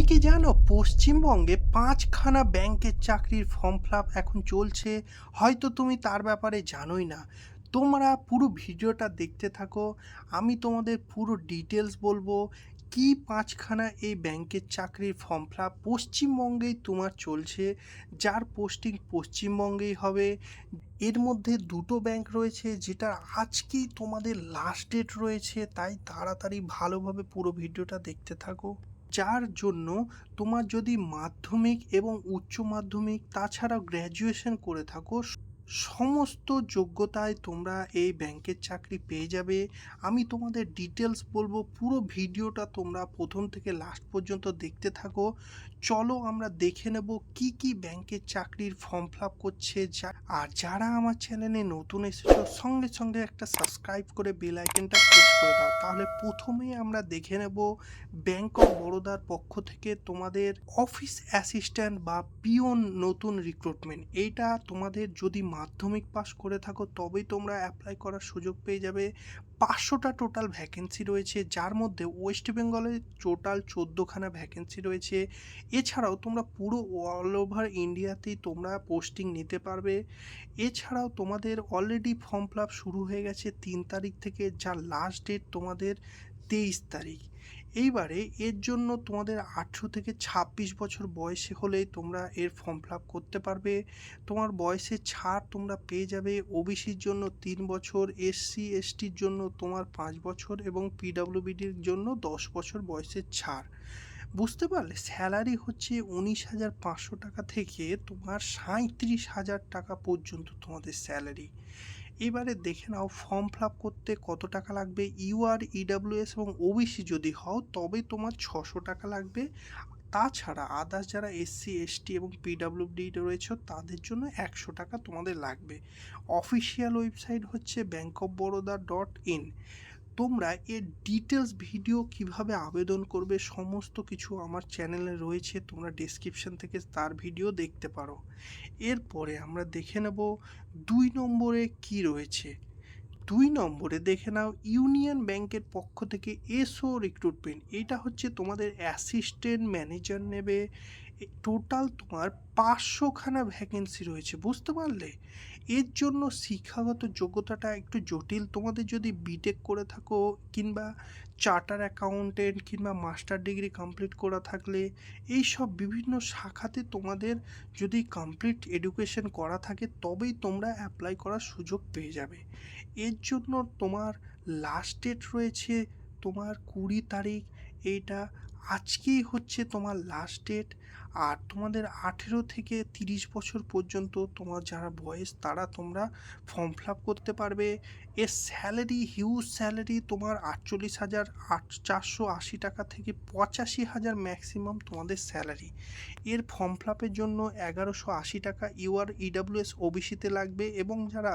তুমি কি জানো পশ্চিমবঙ্গে পাঁচখানা ব্যাংকের চাকরির ফর্ম ফিল এখন চলছে? হয়তো তুমি তার ব্যাপারে জানোই না। তোমরা পুরো ভিডিওটা দেখতে থাকো। আমি তোমাদের পুরো ডিটেলস বলব কি পাঁচখানা এই ব্যাংকের চাকরির ফর্ম ফিল পশ্চিমবঙ্গেই তোমার চলছে, যার পোস্টিং পশ্চিমবঙ্গেই হবে। এর মধ্যে দুটো ব্যাংক রয়েছে যেটা আজকেই তোমাদের লাস্ট ডেট রয়েছে, তাই তাড়াতাড়ি ভালোভাবে পুরো ভিডিওটা দেখতে থাকো। যার জন্য তোমার যদি মাধ্যমিক এবং উচ্চ মাধ্যমিক তাছাড়াও গ্র্যাজুয়েশন করে থাকো সমস্ত যোগ্যতায় তোমরা এই ব্যাংকের চাকরি পেয়ে যাবে। আমি তোমাদের ডিটেলস বলব, পুরো ভিডিওটা তোমরা প্রথম থেকে লাস্ট পর্যন্ত দেখতে থাকো। চলো আমরা দেখে নেব কি কি ব্যাংকের চাকরির ফর্ম ফিল আপ করছে আর যারা আমার চ্যানেলে নতুন এসেছ, সঙ্গে সঙ্গে একটা সাবস্ক্রাইব করে বেল আইকনটা প্রেস করে দাও। তাহলে প্রথমেই আমরা দেখে নেব ব্যাংক অফ বরোদার পক্ষ থেকে তোমাদের অফিস অ্যাসিস্ট্যান্ট বা পিওন নতুন রিক্রুটমেন্ট এইটা তোমাদের যদি মাধ্যমিক পাশ করে থাকো, তবেই তোমরা অ্যাপ্লাই করার সুযোগ পেয়ে যাবে। পাঁচশোটা টোটাল ভ্যাকেন্সি রয়েছে, যার মধ্যে ওয়েস্ট বেঙ্গলে টোটাল চোদ্দোখানা ভ্যাকেন্সি রয়েছে। এছাড়াও তোমরা পুরো অল ওভার ইন্ডিয়াতেই তোমরা পোস্টিং নিতে পারবে। এছাড়াও তোমাদের অলরেডি ফর্ম ফিল শুরু হয়ে গেছে তিন তারিখ থেকে, যার লাস্ট ডেট তোমাদের তেইশ তারিখ। এইবারে এর জন্য তোমাদের আঠেরো থেকে ছাব্বিশ বছর বয়সে হলেই তোমরা এর ফর্ম ফিল আপ করতে পারবে। তোমার বয়সের ছাড় তোমরা পেয়ে যাবে ওবিসির জন্য তিন বছর এসসি এসটির জন্য তোমার পাঁচ বছর এবং পিডাব্লিউবিডির জন্য দশ বছর বয়সের ছাড়। বুঝতে পারলে স্যালারি হচ্ছে উনিশ হাজার পাঁচশো টাকা থেকে তোমার সাঁত্রিশ হাজার টাকা পর্যন্ত তোমাদের স্যালারি এবারে দেখে নাও ফর্ম ফিল আপ করতে কত টাকা লাগবে? ইউআর ইডাব্লিউএস এবং ওবিসি যদি হও, তবে তোমার ছশো টাকা লাগবে। তাছাড়া আদার্স যারা এসসি এসটি এবং পিডাব্লিউডি রয়েছে, তাদের জন্য একশো টাকা তোমাদের লাগবে। অফিসিয়াল ওয়েবসাইট হচ্ছে bank of Baroda dot in তোমরা এর ডিটেলস ভিডিও কীভাবে আবেদন করবে সমস্ত কিছু আমার চ্যানেলে রয়েছে, তোমরা ডেসক্রিপশন থেকে তার ভিডিও দেখতে পারো। এরপরে আমরা দেখে নেব দুই নম্বরে কি রয়েছে। দুই নম্বরে দেখে নাও ইউনিয়ন ব্যাংকের পক্ষ থেকে এসও রিক্রুটমেন্ট এটা হচ্ছে তোমাদের অ্যাসিস্ট্যান্ট ম্যানেজার নেবে। টোটাল তোমার পাঁচশোখানা ভ্যাকেন্সি রয়েছে, বুঝতে পারলে? এর জন্য শিক্ষাগত যোগ্যতাটা একটু জটিল। তোমাদের যদি বিটেক করে থাকো, কিংবা চার্টার অ্যাকাউন্টেন্ট কিংবা মাস্টার ডিগ্রি কমপ্লিট করা থাকলে, এই সব বিভিন্ন শাখাতে তোমাদের যদি কমপ্লিট এডুকেশন করা থাকে, তবেই তোমরা অ্যাপ্লাই করার সুযোগ পেয়ে যাবে। এর জন্য তোমার লাস্ট ডেট রয়েছে তোমার কুড়ি তারিখ। এইটা আজকেই হচ্ছে তোমার লাস্ট ডেট আর তোমাদের আঠেরো থেকে তিরিশ বছর পর্যন্ত তোমার যারা বয়স, তারা তোমরা ফর্ম ফিল করতে পারবে। এর স্যালারি হিউজ স্যালারি তোমার আটচল্লিশ হাজার আট চারশো আশি টাকা থেকে পঁচাশি হাজার ম্যাক্সিমাম তোমাদের স্যালারি এর ফর্ম ফিল আপের জন্য এগারোশো আশি টাকা ইউআর ইডাব্লিউএস ওবিসিতে লাগবে এবং যারা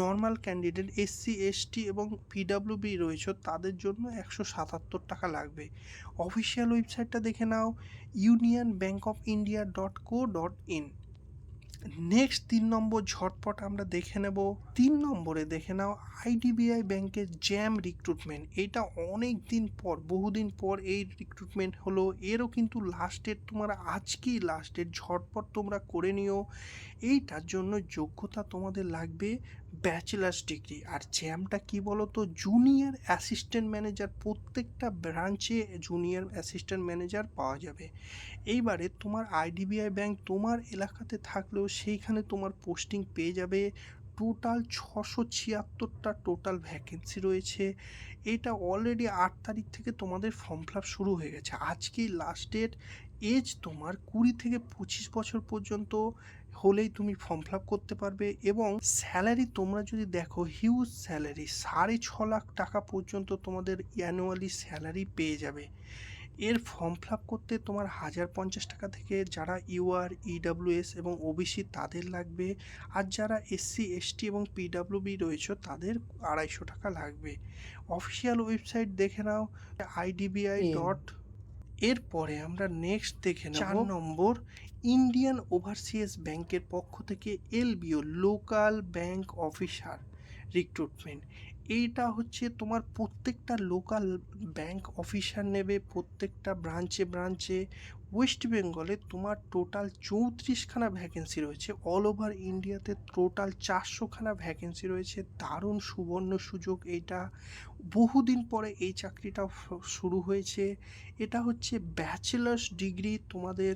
নর্মাল ক্যান্ডিডেট এসসি এসটি এবং পিডাব্লিউবি রয়েছে, তাদের জন্য একশো সাতাত্তর টাকা লাগবে। অফিসিয়াল ওয়েবসাইটটা দেখে নাও। Union Bank of India dot co dot in next তিন নম্বর ঝটপট আমরা দেখে নেব। তিন নম্বরে দেখে নাও আইডিবিআই ব্যাংকের জ্যাম রিক্রুটমেন্ট এটা অনেক দিন পর বহুদিন পর এই রিক্রুটমেন্ট হলো। এরও কিন্তু লাস্ট ডেট তোমার আজকেই লাস্ট ডেট ঝটপট তোমরা করে নিও। এইটার জন্য যোগ্যতা তোমাদের লাগবে ব্যাচেলার্স ডিগ্রি আর জ্যামটা কি বলো তো জুনিয়র অ্যাসিস্ট্যান্ট ম্যানেজার প্রত্যেকটা ব্রাঞ্চে জুনিয়র অ্যাসিস্ট্যান্ট ম্যানেজার পাওয়া যাবে। এইবারে তোমার আইডিবিআই ব্যাংক তোমার এলাকাতে থাকলেও সেইখানে তোমার পোস্টিং পেয়ে যাবে টোটাল ছশো ছিয়াত্তরটা টোটাল ভ্যাকেন্সি রয়েছে। এটা অলরেডি আট তারিখ থেকে তোমাদের ফর্ম ফিল শুরু হয়ে গেছে। আজকেই লাস্ট ডেট এজ তোমার কুড়ি থেকে পঁচিশ বছর পর্যন্ত হলেই তুমি ফর্ম ফিল করতে পারবে এবং স্যালারি তোমরা যদি দেখো হিউজ স্যালারি সাড়ে ছ লাখ টাকা পর্যন্ত তোমাদের অ্যানুয়ালি স্যালারি পেয়ে যাবে। এর ফর্ম ফিল আপ করতে তোমার হাজার পঞ্চাশ টাকা থেকে যারা ইউআর ইডাব্লিউএস এবং ওবিসি তাদের লাগবে। আর যারা এসসি এসটি এবং পিডাব্লিউবি রয়েছে তাদের আড়াইশো টাকা লাগবে। অফিসিয়াল ওয়েবসাইট দেখে নাও আইডিবিআই ডট এরপরে আমরা নেক্সট দেখে নেব চার নম্বর। ইন্ডিয়ান ওভারসিজ ব্যাংকের পক্ষ থেকে LBO local bank officer recruitment এইটা হচ্ছে তোমার প্রত্যেকটা লোকাল ব্যাংক অফিসার নেবে, প্রত্যেকটা ব্রাঞ্চে ব্রাঞ্চে ওয়েস্ট বেঙ্গলে তোমার টোটাল চৌত্রিশখানা ভ্যাকেন্সি রয়েছে। অল ওভার ইন্ডিয়াতে টোটাল চারশোখানা ভ্যাকেন্সি রয়েছে। দারুণ সুবর্ণ সুযোগ এইটা। বহুদিন পরে এই চাকরিটা শুরু হয়েছে। এটা হচ্ছে ব্যাচেলার্স ডিগ্রি তোমাদের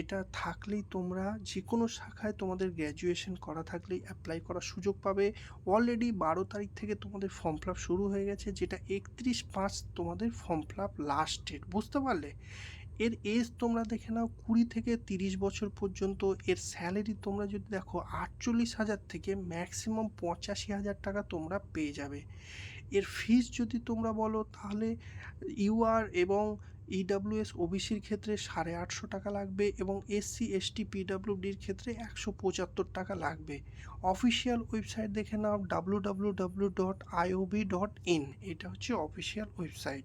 এটা থাকলেই তোমরা যে কোনো শাখায় তোমাদের গ্র্যাজুয়েশন করা থাকলেই অ্যাপ্লাই করার সুযোগ পাবে। অলরেডি বারো তারিখ থেকে তোমাদের ফর্ম ফিল শুরু হয়ে গেছে, যেটা একত্রিশ পাঁচ তোমাদের ফর্ম ফিল লাস্ট ডেট বুঝতে পারলে? এর এজ তোমরা দেখে নাও কুড়ি থেকে তিরিশ বছর পর্যন্ত, এর স্যালারি তোমরা যদি দেখো আটচল্লিশ হাজার থেকে ম্যাক্সিমাম পঁচাশি হাজার টাকা তোমরা পেয়ে যাবে। এর ফিস যদি তোমরা বলো, তাহলে ইউআর এবং ইডাব্লিউএস ওবিসির ক্ষেত্রে সাড়ে আটশো টাকা লাগবে এবং এসসি এসটি পিডাব্লিউডির ক্ষেত্রে একশো পঁচাত্তর টাকা লাগবে। অফিসিয়াল ওয়েবসাইট দেখে নাও W W W dot IOB dot in এটা হচ্ছে অফিসিয়াল ওয়েবসাইট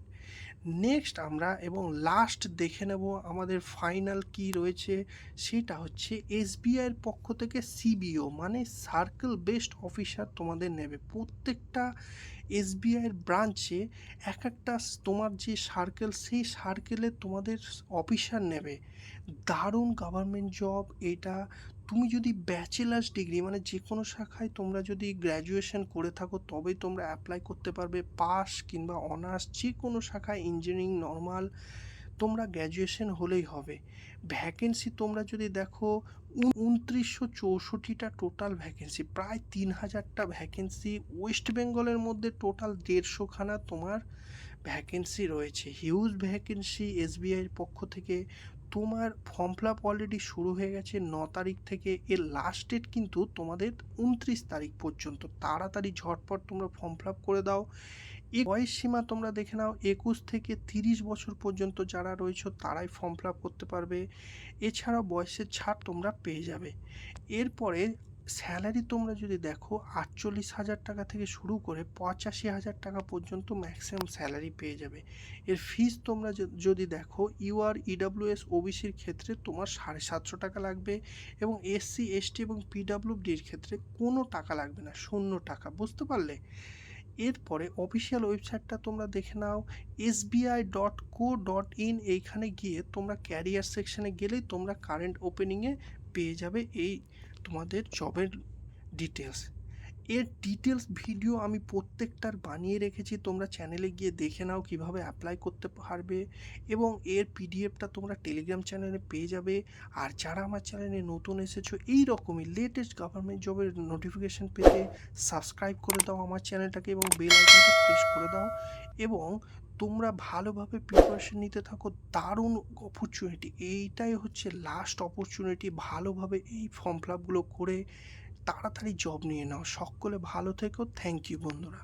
নেক্সট আমরা এবং লাস্ট দেখে নেব আমাদের ফাইনাল কি রয়েছে, সেটা হচ্ছে এসবিআইয়ের পক্ষ থেকে সিবিও মানে সার্কেল বেস্ট অফিসার তোমাদের নেবে। প্রত্যেকটা এসবিআইয়ের ব্রাঞ্চে এক একটা তোমার যে সার্কেল সেই সার্কেলে তোমাদের অফিসার নেবে। দারুণ গভর্নমেন্ট জব এটা তুমি যদি ব্যাচেলার্স ডিগ্রি মানে যে কোনো শাখায় তোমরা যদি গ্র্যাজুয়েশন করে থাকো, তবেই তোমরা অ্যাপ্লাই করতে পারবে পাস কিংবা অনার্স যে কোনো শাখায় ইঞ্জিনিয়ারিং নর্মাল তোমরা গ্র্যাজুয়েশন হলেই হবে। ভ্যাকেন্সি তোমরা যদি দেখো উনত্রিশশো চৌষট্টিটা টোটাল ভ্যাকেন্সি প্রায় তিন হাজারটা ভ্যাকেন্সি ওয়েস্ট বেঙ্গলের মধ্যে টোটাল দেড়শোখানা তোমার ভ্যাকেন্সি রয়েছে। হিউজ ভ্যাকেন্সি এসবিআইয়ের পক্ষ থেকে তোমার ফর্ম ফিল আপ অলরেডি শুরু হয়ে গেছে ন তারিখ থেকে। এর লাস্ট ডেট কিন্তু তোমাদের উনত্রিশ তারিখ পর্যন্ত। তাড়াতাড়ি ঝটপট তোমরা ফর্ম ফিল আপ করে দাও। এই বয়স সীমা তোমরা দেখে নাও, একুশ থেকে তিরিশ বছর পর্যন্ত যারা রয়েছে তারাই ফর্ম ফিল আপ করতে পারবে। এছাড়াও বয়সের ছাড় তোমরা পেয়ে যাবে। এরপরে স্যালারি তোমরা যদি দেখো, আটচল্লিশ হাজার টাকা থেকে শুরু করে পঁচাশি হাজার টাকা পর্যন্ত ম্যাক্সিমাম স্যালারি পেয়ে যাবে। এর ফিস তোমরা যদি দেখো, ইউ ইউআর ইডাব্লিউএস ওবিসির ক্ষেত্রে তোমার সাড়ে সাতশো টাকা লাগবে এবং এসসি এসটি এবং পিডাব্লিউডির ক্ষেত্রে কোনো টাকা লাগবে না, শূন্য টাকা, বুঝতে পারলে? এরপরে অফিসিয়াল ওয়েবসাইটটা তোমরা দেখে নাও, S SBI dot co dot in এইখানে গিয়ে তোমরা ক্যারিয়ার সেকশানে গেলেই তোমরা কারেন্ট ওপেনিংয়ে পেয়ে যাবে এই তোমাদের জবের ডিটেলস এর ডিটেলস ভিডিও আমি প্রত্যেকটার বানিয়ে রেখেছি, তোমরা চ্যানেলে গিয়ে দেখে নাও কীভাবে অ্যাপ্লাই করতে পারবে এবং এর পিডিএফটা তোমরা টেলিগ্রাম চ্যানেলে পেয়ে যাবে। আর যারা আমার চ্যানেলে নতুন এসেছ এই রকমই লেটেস্ট গভর্নমেন্ট জবের নোটিফিকেশান পেতে সাবস্ক্রাইব করে দাও আমার চ্যানেলটাকে এবং বেল আইকনটা প্রেস করে দাও। এবং তোমরা ভালোভাবে প্রিপারেশন নিতে থাকো, দারুণ অপরচুনিটি এইটাই হচ্ছে লাস্ট অপরচুনিটি ভালোভাবে এই ফর্ম ফিল আপগুলো করে তাড়াতাড়ি জব নিয়ে নাও। সকলে ভালো থেকো। থ্যাংক ইউ বন্ধুরা।